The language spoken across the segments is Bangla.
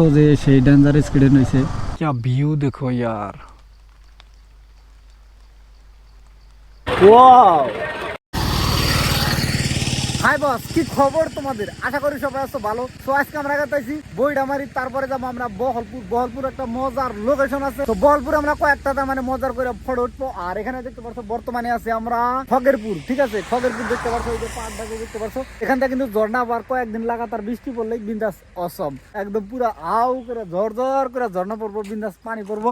তো যে সেই ডেঞ্জার স্কিডেন হয়েছে क्या व्यू देखो यार ওয়াও হাই বস, কি খবর তোমাদের? আশা করি সবাই আছো ভালো। তো আজকে আমরা গেছি বইডামারি তারপরে যাব আমরা বহলপুর। বহলপুর একটা মজার লোকেশন আছে। তো বহলপুর আমরা কয়েকটা মানে মজার করে ফটো উঠবো। আর এখানে দেখতে পারছ, বর্তমানে আছে আমরা খগেরপুর, ঠিক আছে? খগেরপুর দেখতে পারছ ওই যে পাহাড়টাকে দেখতে পারছ। এখান থেকে কিন্তু ঝর্ণা, আবার কয়েকদিন লাগাতার বৃষ্টি পড়লেই বিন্দাস অসম একদম পুরো আউ করে ঝর ঝর করে ঝর্ণা পড়ব, বিন্দাস পানি পড়ব।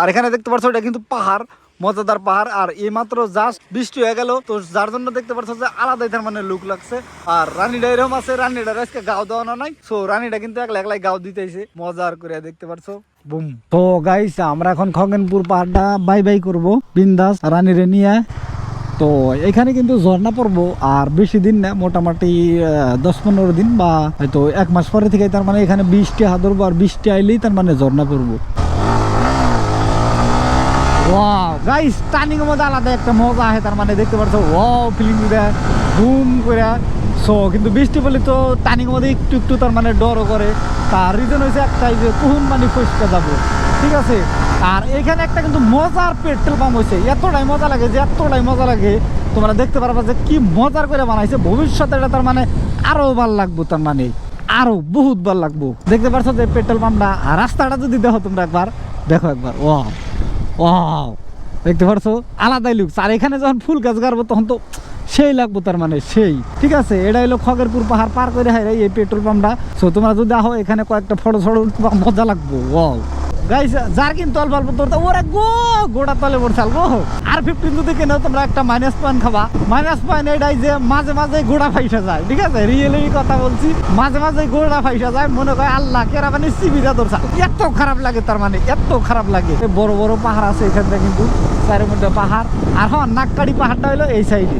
আর এখানে দেখতে পারছ, এটা কিন্তু পাহাড়। মজাদার পাহাড়, আর এই মাত্র জাস্ট বৃষ্টি হয়ে গেল। তো যার জন্য দেখতে পাচ্ছ যে আলাদাই তার মানে লুক লাগছে। আর রানীটা এরকম আছে রানীটা আজকে গাও দেওয়ানো নাই। সো রানীটা কিন্তু একলা একলাই গাও দিতেছে। মজার করে দেখতে পারছ। বুম। তো গাইস আমরা এখন খগেনপুর পাহাড়টা বাই বাই করব। বিন্দাস রানীরে নিয়ে। তো এখানে কিন্তু ঝর্ণা পড়ব, আর বেশি দিন না, মোটামুটি দশ পনেরো দিন বা হয়তো এক মাস পরে থেকে তার মানে এখানে বৃষ্টি হাদরবো আর বৃষ্টি আইলেই তার মানে ঝর্ণা পড়ব। ওয়াও গাইস টার্নিং এর আলাদা একটা মজা আছে, তার মানে দেখতে পাচ্ছ ওয়াও ফিলিং করে করে। সো কিন্তু বৃষ্টি তো টার্নিং মধ্যে একটু একটু তার মানে ডরও করে। তার রিজন হয়েছে একটাই যে কুহুন মানে ফসকে যাব। ঠিক আছে? আর এখানে একটা কিন্তু মজার পেট্রোল পাম্প হয়েছে এতটাই মজা লাগে যে এতটাই মজা লাগে। তোমরা দেখতে পারবা যে কি মজার করে বানাইছে। ভবিষ্যতে এটা তার মানে আরও ভালো লাগবো তার মানে। আরও বহুত ভালো লাগবো। দেখতে পারছ যে পেট্রোল পাম্পটা আর রাস্তাটা যদি দেখো তোমরা একবার, দেখো একবার ওয়াও ওয়াও দেখতে পারছ? আলাদাই লুক আর এখানে যখন ফুল গাছ গাড়বো, তখন তো সেই লাগবো তার মানে সেই। ঠিক আছে? এটা হলো খগেরপুর পাহাড় পার করে হাই এই পেট্রোল পাম্পটা সো তোমরা যদি আহো, এখানে কয়েকটা ফটো ছড়ো মজা লাগবো। ওয়াও গাইস, যার কিন্তু অল্প অল্প গো, গোড়া তলে পড়ছাল গো। আর ফিফটিন যদি কেন তোমরা একটা মাইনাস পয়েন্ট খাবা। মাইনাস পয়েন্ট এটাই যে মাঝে মাঝে গোড়া ফাইসা যায়, ঠিক আছে? রিয়েলি কথা বলছি, মাঝে মাঝে গোড়া ফাইসা যায়, মনে করে আল্লাহ কেরা মানে সিবিরা ধরছা এত খারাপ লাগে তার মানে এত খারাপ লাগে। বড় বড় পাহাড় আছে এখানটা কিন্তু চারের পাহাড়। আর হ্যাঁ নাককাড়ি পাহাড়টা হলো এই সাইডে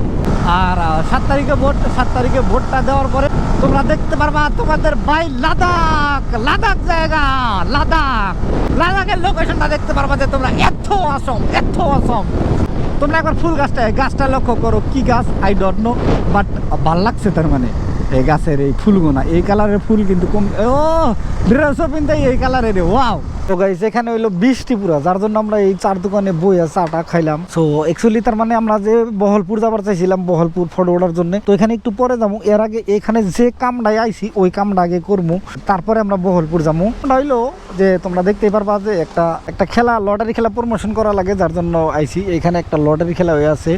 আর সাত তারিখে ভোট, সাত তারিখে ভোটটা দেওয়ার পরে তোমরা দেখতে পারবা তোমাদের ভাই লাদাখ লাদাখ জায়গা, লাদাখ। লাদাখের লোকেশনটা দেখতে পারবা যে তোমরা এত অসম এত অসম তোমরা একবার ফুল গাছটা গাছটা লক্ষ্য করো, কি গাছ? আই ডোন্ট নো বাট ভালো লাগছে তার মানে। এই গাছের এই ফুলগুনা, এই কালারের ফুল কিন্তু কম ও ড্রেসও পিনতে এই কালারের, ওয়াও। তো গাইস এখানে হইল বৃষ্টি পুরা, যার জন্য আমরা এই চার দোকানে বইয়া চাটা খাইলাম। সো অ্যাকচুয়ালি তার মানে আমরা যে বহলপুর যাবার চাইছিলাম, বহলপুর ফটো ওঠার জন্য। তো এখানে একটু পরে যাব, এর আগে এখানে যে কামটায় আইছি, ওই কামটা আগে করব। তারপরে আমরা বহলপুর যাব। হইল যে তোমরা দেখতেই পারবা যে একটা একটা খেলা, লটারি খেলা প্রমোশন করা লাগে, যার জন্য আইছি। এখানে একটা লটারি খেলা হয়ে আছে।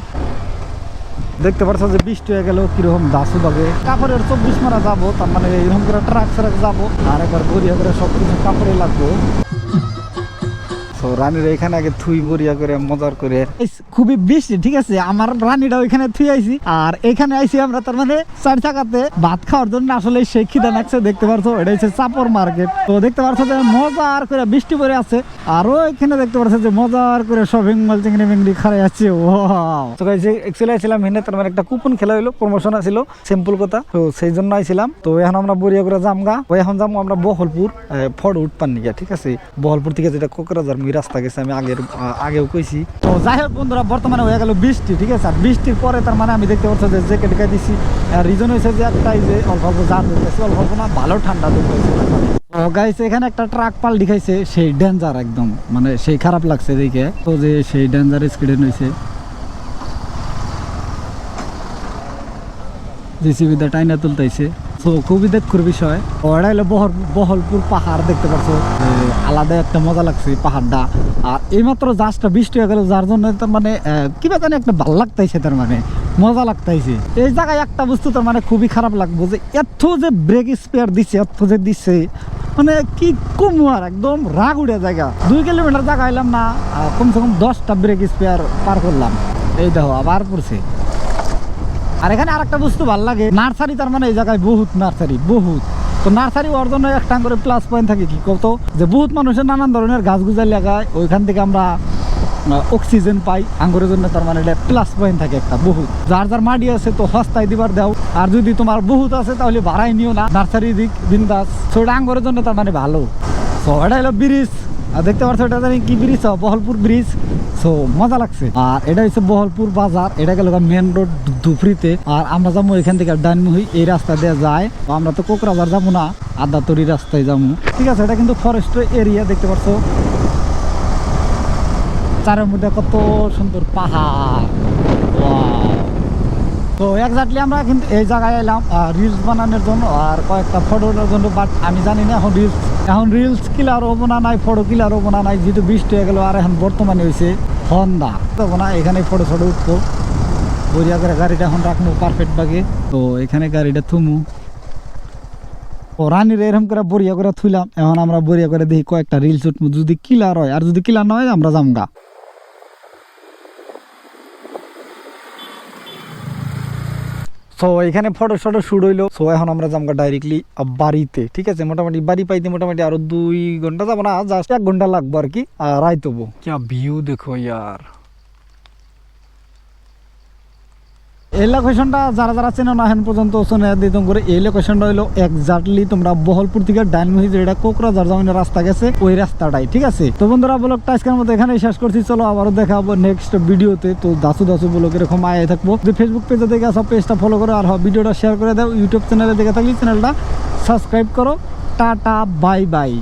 দেখতে পারছ যে বৃষ্টি হয়ে গেল কীরকম দাসু লাগে কাপড়ের চব্বিশ মারা যাব, তার মানে এরকম করে ট্রাক ট্রাক যাব, আর একবার গড়িয়া করে সবকিছু কাপড়ে লাগবো। তো রানীর এখানে আগে থুই বরিয়া করে মজার করে। খুবই বৃষ্টি ঠিক আছে? আমার রানীটা ওইখানে থুই আইছি। আর এখানে আইছি আমরা তার মানে চার চাকাতে ভাত খাওয়ার জন্য। আসলে সেই খিদা লাগছে দেখতে পারছ? এটা হচ্ছে চাপর মার্কেট। তো দেখতে পারছ যে মজার করে বৃষ্টি পরে আছে। আরও এখানে দেখতে পারছ যে মজার করে শপিং মল চিংড়ি মিংড়ি খারাই আছে। ও তো গাইছে অ্যাকচুয়ালি আইছিলাম হেনে তার মানে একটা কুপন খেলা হইল প্রমোশন আছিল সিম্পল কথা। তো সেই জন্য আইছিলাম। তো এখন আমরা বরিয়া করে জামগা এখন যাব আমরা বহলপুর ফটো উঠপান নিয়ে ঠিক আছে? বহলপুর থেকে যেটা কোকরাঝার মুই রাস্তা গেছে, আমি আগের আগেও কইছি। তো যাই হোক বন্ধুরা, বর্তমানে হয়ে গেল বৃষ্টি, ঠিক আছে? আর বৃষ্টির পরে তার মানে আমি দেখতে পাচ্ছি যে জ্যাকেট গায়ে দিছি। রিজন হয়েছে যে একটাই যে অল্প অল্প জার ধরতেছে, অল্প অল্প না, ভালো ঠান্ডা ধরতেছে তার মানে। তো গাইস এখানে একটা ট্রাক পাল দেখাইছে সেই ডেঞ্জার একদম মানে সেই খারাপ লাগছে দেখে। তো যে সেই ডেঞ্জার স্কিডেন হয়েছে জেসিবিদা টাইনা তুলতেছে তো খুবই দেখুর বিষয়। ওরা হলো বহলপুর পাহাড় দেখতে পাচ্ছ আলাদা একটা মজা লাগছে পাহাড়টা। আর এইমাত্র জাস্টটা বৃষ্টি হয়ে গেল, যার জন্য তার মানে কিবা জানি একটা ভালো লাগতাইছে তার মানে। মজা লাগতাইছে। এই জায়গায় একটা বস্তু তার মানে খুবই খারাপ লাগবো যে, এত যে ব্রেক স্পেয়ার দিছে, এত যে দিছে মানে কি কমু আর, একদম রাগ উড়ে জায়গা। দুই কিলোমিটার জায়গা এলাম না কমসে কম দশটা ব্রেক স্পেয়ার পার করলাম। এই দেখো, আবার পড়ছে। আর এখানে আর একটা বস্তু ভালো লাগে, নার্সারি তার মানে এই জায়গায় বহুত নার্সারি, বহুত। তো নার্সারি ওর জন্য একটা করে প্লাস পয়েন্ট থাকে কি কত? যে বহুত মানুষের নানান ধরনের গাছ গুজার লাগায়, ওইখান থেকে আমরা অক্সিজেন পাই, আঙ্গুরের জন্য তার মানে এটা প্লাস পয়েন্ট থাকে একটা, বহুত। যার যার মাটি আছে তো সস্তায় দিবার দাও, আর যদি তোমার বহুত আছে তাহলে ভাড়াই নিও না, নার্সারি দিক, বিন্দাস। এটা আঙ্গুরের জন্য তার মানে ভালো। তো এটা হলো ব্রিজ। আর দেখতে পাচ্ছ এটা জানি কি ব্রিজ বহলপুর ব্রিজ সো মজা লাগছে। আর এটা হচ্ছে বহলপুর বাজার। এটা গেল মেন রোড ধুফরিতে আর আমরা যাব এখান থেকে ডানমুহি। এই রাস্তা দিয়ে যায়। আমরা তো কোকরাঝার যাব না। আদাতরি রাস্তায় যাব। ঠিক আছে, এটা কিন্তু ফরেস্ট এরিয়া দেখতে পাচ্ছ। চারের মধ্যে কত সুন্দর পাহাড়! তো এক্স্যাক্টলি আমরা কিন্তু এই জায়গায় এলাম রিলস বানানোর জন্য আর কয়েকটা ফটো ওঠার জন্য বাট আমি জানি না এখন রিলস এখন রিলস কিলার হব না নাই ফটো কিলার হব না নাই, যেহেতু বৃষ্টি হয়ে গেল আর এখন বর্তমানে হয়েছে হন্দা দেবো না এখানে ফটো ফটো উঠবো। বরিয়া করে গাড়িটা এখন রাখব পারফেক্ট বাগে তো এখানে গাড়িটা থুমু। ও রানির এরকম করে বরিয়া করে থুইলাম, এখন আমরা বরিয়া করে দেখি কয়েকটা রিলস উঠবো। যদি কিলার হয়, আর যদি কিলার না হয় আমরা যামগা। সো এখানে ফটো শটো শুট হইল। সো এখন আমরা যাব ডাইরেক্টলি বাড়িতে, ঠিক আছে? মোটামুটি বাড়ি পাইতে মোটামুটি আরও দুই ঘণ্টা যাব না জাস্ট এক ঘণ্টা লাগবো আর কি আর আইতবো কে ভিউ দেখো ইয়ার। এই লোকেশনটা যারা যারা চেনো না এখন পর্যন্ত শুনে দিতম করে এই লোকেশনটা হলো এক্স্যাক্টলি তোমরা বহলপুর থেকে ডাইনমুহি যেটা কোকরাঝার যাওয়ার রাস্তা গেছে ওই রাস্তাটাই ঠিক আছে? তো বন্ধুরা ব্লগটা আজকের মতো এখানে শেষ করছি। চলো আবারও দেখা হব নেক্সট ভিডিওতে তো দাসু দাসু ব্লগ এরকম আয় থাকব। যদি ফেসবুক পেজে দেখে সব পেজটা ফলো করো আর হ্যাঁ, ভিডিওটা শেয়ার করে দাও। ইউটিউব চ্যানেলে দেখে থাকলে চ্যানেলটা সাবস্ক্রাইব করো। Tata bye bye